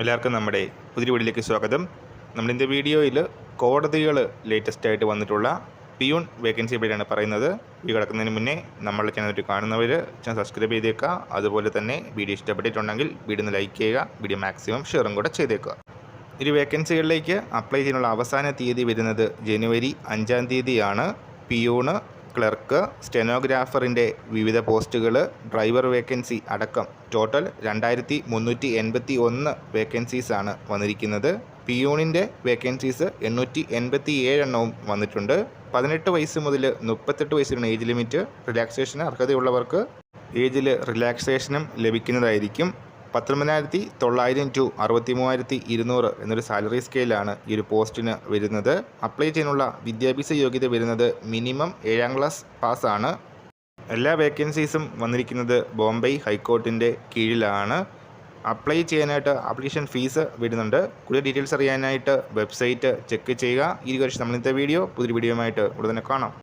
എല്ലാവർക്കും നമ്മുടെ പുതിയ വീഡിയോയിലേക്ക് സ്വാഗതം. നമ്മളിന്റെ വീഡിയോയിൽ കോടതികൾ ലേറ്റസ്റ്റ് ആയിട്ട് വന്നിട്ടുള്ള പിയൂൺ വേക്കൻസി പറ്റിയാണ് പറയുന്നത്. വീഡിയോ കിടക്കുന്നതിന് മുന്നേ നമ്മൾ ചാനൽ കാണുന്നവർ ചാനൽ സബ്സ്ക്രൈബ് ചെയ്തേക്കുക. അതുപോലെ തന്നെ വീഡിയോ ഇഷ്ടപ്പെട്ടിട്ടുണ്ടെങ്കിൽ വീഡിയോ ഒന്ന് ലൈക്ക് ചെയ്യുക. വീഡിയോ മാക്സിമം ഷെയറും കൂടെ ചെയ്തേക്കുക. ഇരു വേക്കൻസികളിലേക്ക് അപ്ലൈ ചെയ്യാനുള്ള അവസാന തീയതി വരുന്നത് ജനുവരി അഞ്ചാം തീയതിയാണ്. പിയൂണ് ക്ലർക്ക് സ്റ്റെനോഗ്രാഫറിന്റെ വിവിധ പോസ്റ്റുകൾ ഡ്രൈവർ വേക്കൻസി അടക്കം ടോട്ടൽ രണ്ടായിരത്തി മുന്നൂറ്റി എൺപത്തി ഒന്ന് വേക്കൻസീസാണ് വന്നിരിക്കുന്നത്. പിയൂണിന്റെ വേക്കൻസീസ് എണ്ണൂറ്റി എൺപത്തി ഏഴെണ്ണവും വന്നിട്ടുണ്ട്. പതിനെട്ട് വയസ്സ് മുതൽ മുപ്പത്തെട്ട് വയസ്സിലാണ് ഏജ് ലിമിറ്റ് റിലാക്സേഷന് അർഹതയുള്ളവർക്ക് ഏജിൽ റിലാക്സേഷനും ലഭിക്കുന്നതായിരിക്കും. പത്തൊമ്പതിനായിരത്തി തൊള്ളായിരം ടു അറുപത്തി മൂവായിരത്തി ഇരുന്നൂറ് എന്നൊരു സാലറി സ്കെയിലാണ് ഈ ഒരു പോസ്റ്റിന് വരുന്നത്. അപ്ലൈ ചെയ്യാനുള്ള വിദ്യാഭ്യാസ യോഗ്യത വരുന്നത് മിനിമം ഏഴാം ക്ലാസ് പാസ്സാണ്. എല്ലാ വേക്കൻസീസും വന്നിരിക്കുന്നത് ബോംബെ ഹൈക്കോർട്ടിന്റെ കീഴിലാണ്. അപ്ലൈ ചെയ്യാനായിട്ട് ആപ്ലിക്കേഷൻ ഫീസ് വരുന്നുണ്ട്. കൂടുതൽ ഡീറ്റെയിൽസ് അറിയാനായിട്ട് വെബ്സൈറ്റ് ചെക്ക് ചെയ്യുക. ഈ വർഷം നമ്മളിന്നത്തെ വീഡിയോ പുതിയ വീഡിയോയുമായിട്ട് ഉടനെ കാണാം.